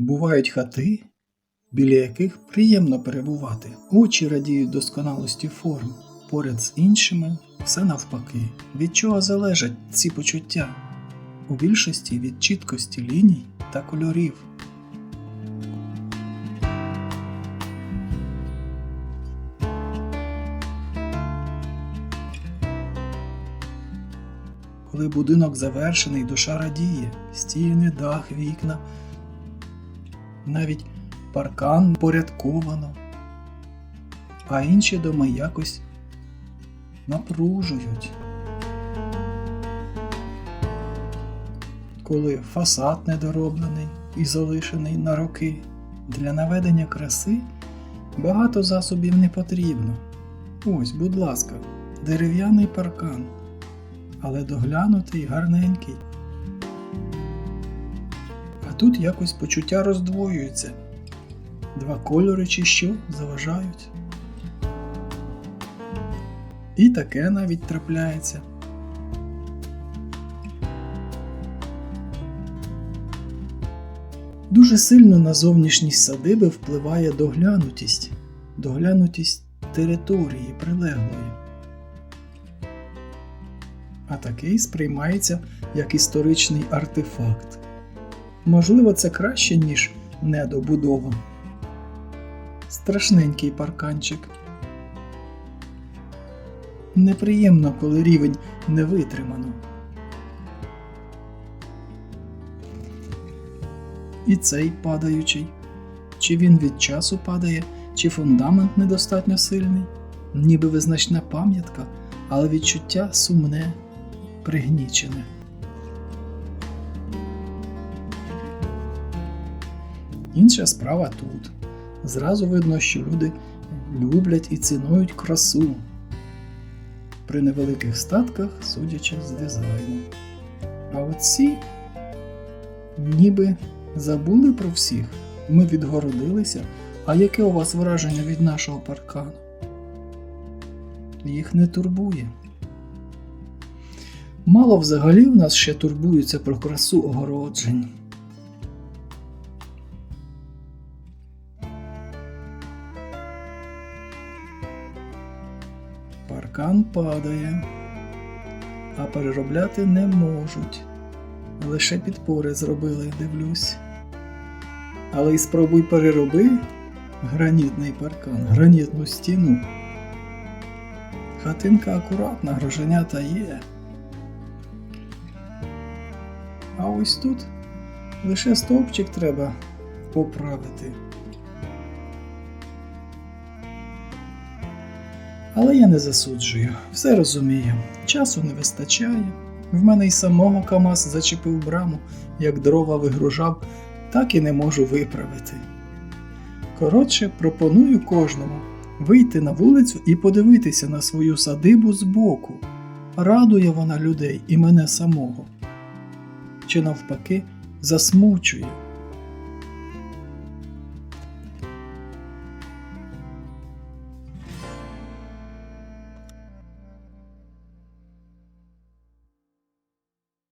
Бувають хати, біля яких приємно перебувати. Очі радіють досконалості форм. Поряд з іншими все навпаки. Від чого залежать ці почуття? У більшості від чіткості ліній та кольорів. Коли будинок завершений, душа радіє, стіни, дах, вікна, навіть паркан порядковано, а інші доми якось напружують. Коли фасад недороблений і залишений на роки, для наведення краси багато засобів не потрібно. Ось, будь ласка, дерев'яний паркан, але доглянутий, гарненький. Тут якось почуття роздвоюються. Два кольори чи що заважають. І таке навіть трапляється. Дуже сильно на зовнішність садиби впливає доглянутість, доглянутість території прилеглої. А такий сприймається як історичний артефакт. Можливо, це краще, ніж недобудова. Страшненький парканчик. Неприємно, коли рівень не витримано. І цей падаючий. Чи він від часу падає, чи фундамент недостатньо сильний, ніби визначна пам'ятка, але відчуття сумне, пригнічене. Інша справа тут. Зразу видно, що люди люблять і цінують красу при невеликих статках, судячи з дизайну. А оці ніби забули про всіх. Ми відгородилися. А яке у вас враження від нашого паркану? Їх не турбує. Мало взагалі в нас ще турбуються про красу огороджень. Паркан падає, а переробляти не можуть. Лише підпори зробили, дивлюсь. Але й спробуй перероби гранітний паркан, гранітну стіну. Хатинка акуратна, грошенята є. А ось тут лише стовпчик треба поправити. Але я не засуджую, все розумію. Часу не вистачає. В мене й самого КАМАЗ зачепив браму, як дрова вигружав, так і не можу виправити. Коротше, пропоную кожному вийти на вулицю і подивитися на свою садибу збоку. Радує вона людей і мене самого. Чи навпаки засмучує.